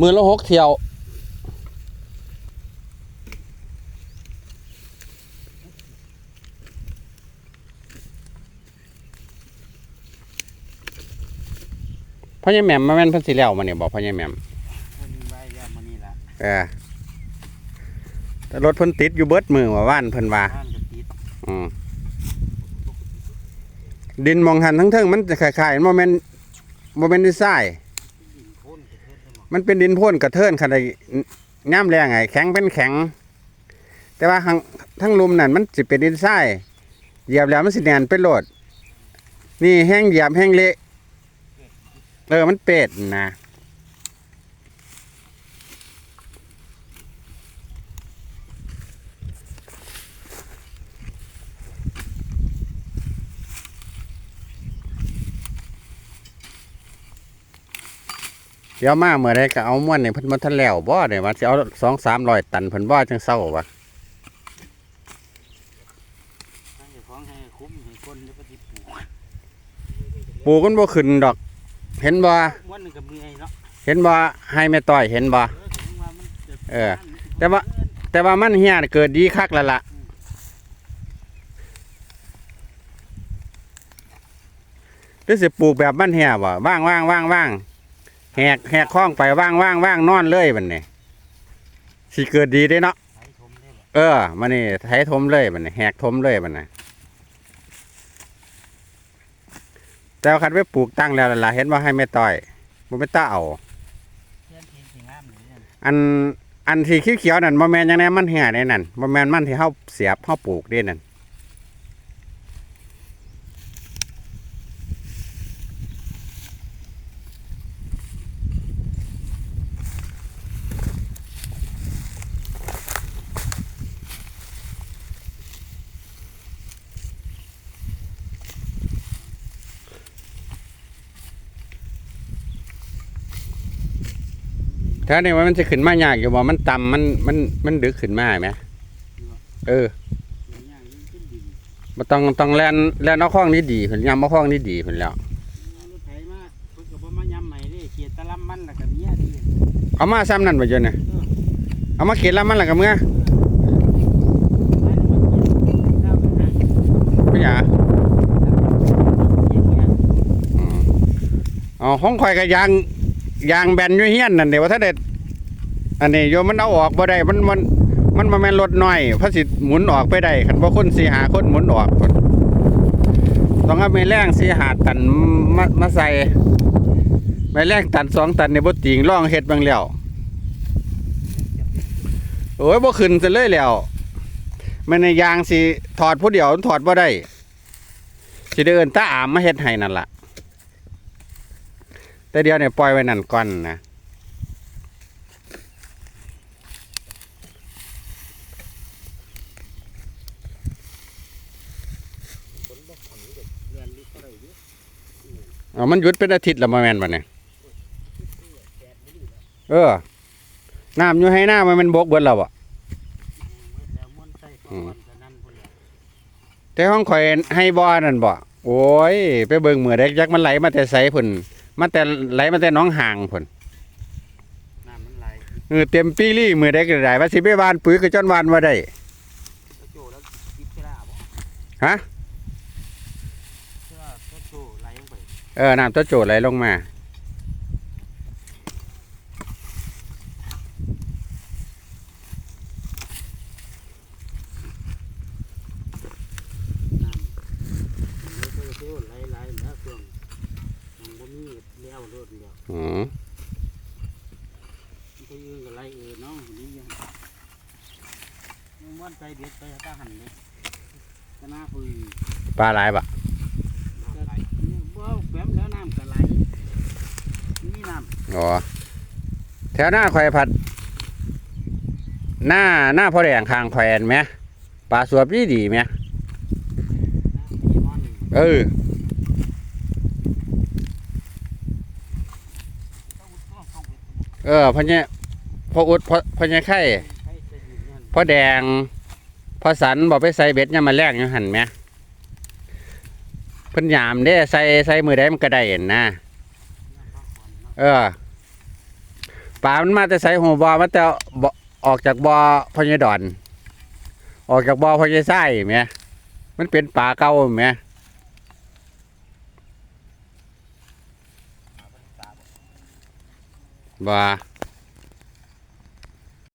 มือละหกเที่ยวพ่อใหญ่แหม่มมาแม่นเพิ่นสิแล้วมาเนี่ยบอกพ่อใหญ่แหม่มคนไว้แล้วมานี่ละเออแต่รถเพิ่นติดอยู่เบิดมือว่าว่านเพิ่นว่าบ้านก็ติดอืมดินมองหันทั้งเทิงมันจะคล้ายๆโมเมนโมเมนดินทรายดิน มันเป็นดินพ่นกระเทินขนาดย่ำแรงไงแข็งเป็นแข็ง แต่ว่าทั้งทั้งลุมนั่นมันจะเป็นดินทรายเหยียบแล้วมันสิแนนเป็นโลด นี่แห้งเหยียบแห้งเละ เออมันเป็ดนะ เดี๋ยวมาเมื่อไรก็เอาม้วนในเพิ่นมาทันแล้วบ่เนี่ยว่าสิเอาสองสามร้อยตันเพิ่นบ่จังเศร้าวะตั้งแต่ของให้คุ้มให้คนแล้วก็ติปลูกปลูกกันบ่ขึ้นดอก เห็นบ่ม้วนหนึงกับมือไอ้เนาะเห็นบ่ให้แม่ต้อยเห็นบ่เออถึงว่ามันจะเออ แต่ว่า แต่ว่ามันเฮียเกิดดีคักแล้วล่ะหรือสิปลูกแบบมันเฮียบ่ว่างว่างว่างว่าง แหกแหกคล้องไปว่างว่างว่างนอนเลยบัดนี้สิเกิดดีเด้เนาะเออมันนี่ไถทมเลยบัดนี้แหกทมเลยบัดนี้แต่คันไปปลูกตั้งแล้วล่ะเห็นว่าให้แม่ต้อยบ่แม่ตาเอาเอาอันอันที่เขียวๆนั่นบ่แม่นจังไดมันเหี่ยได้นั่นบ่แม่นมันที่เฮาเสียบเฮาปลูกเด้นั่น ถ้านี่ว่ามันจะขึ้นมายากอยู่บ่มันต่ำมันมันมันดึกขึ้นมาไหมเอออย่างอย่างนี้ขึ้นดินบ่ต้องต้องแล่นแล่นเอาข้องนี้ดีเพิ่นยามเอาข้องนี้ดีเพิ่นแล้วเอารถไถมาเพิ่นก็บ่มายำใหม่เด้เขียดตะลำมันแล้วก็เมียดีเอามาซ้ำนั่นบ่เจนน่ะเอามาเก็บแล้วมันแล้วก็เมื่อให้มันเกี่ยวข้าวไปหาเป็นหยังเกี่ยวเนี่ยอืมอ๋อของข่อยก็ยาง ยางแบนอยู่เฮียนนั่นเด้ว่าถ้าเด็ดอันนี้โยมมันเอาออกบ่ได้มันมันมันบ่แม่นรถน้อยพระสิหมุนออกไปได้คันบ่คนสิหาคนหมุนออกคนต้องเอาแม่แรงสิหาตันมามาใส่แม่แรงตันสองตันนี่บ่ติงลองเฮ็ดบางแล้วโอ้ยบ่ขึ้นซะเลยแล้วมันในยางสิถอดผู้เดียวถอดบ่ได้สิได้เอิ้นตาอามมาเฮ็ดให้นั่นล่ะ แต่เดี๋ยวเนี่ยปล่อยไว้นั่นก่อนนะเรียนลิตรเท่าไหร่อยู่เอมันหยุดเป็นอาทิตย์ล้วมาแม่นบ่เนี่ยเออ น้ำอยู่ให้หน้ามันมันบกเบิดแล้วบ่แล้วม้วนใส่ก่อนก็นั่นพุ่นแหละแต่ห้องข่อยให้บ่อนั่นบ่ โอ้ย ไปเบิ่งมือเด็กยักมันไหลมาแต่ไสพุ่น มาแต่ไหลมาแต่หน้องห่างพุ่นน้ำมันไหลเออเต็มปีรี่มือเด็กได้ว่าสิไปวานปุ๋ยก็จนวานบ่ได้แล้วโจแล้วกิบเสลาบ่ฮะเสื้อเสื้อโจไหลลงไปเออน้ำตัวโจไหลลงมาน้ำมันก็เที่ยวไหลไหลแล้วช่วงมันบ่มีแล้วรถเดียว อืมมันก็ยืนกับไหลเออน้องคนนี้ยังมันม้วนใจเด็ดไปตาหันเลยก็น่าคุยปลาหลายบ่ก็ไหลบ่แฝมแล้วน้ำก็ไหลมีน้ำอ๋อแถวหน้าข่อยผัด หน้าหน้าพ่อแดงคางแขวนไหมปลาสวบดีดีไหมเออ เออพ่อเนี่ยพ่ออุดพ่อพ่อเนี่ยไข่พ่อแดงพ่อสันบอกไปใส่เบ็ดเนี่ยมาแรกอยู่หันไหมเพิ่นยามเด้ใส่ใส่มือได้มันก็ได้เห็นนะเออปลามันมาแต่ใส่หัวบอมาแต่ออกจากบ่อพญดอน ออกจากบ่อพญไส้แหมมันเป็นปลาเก่าแหม บ่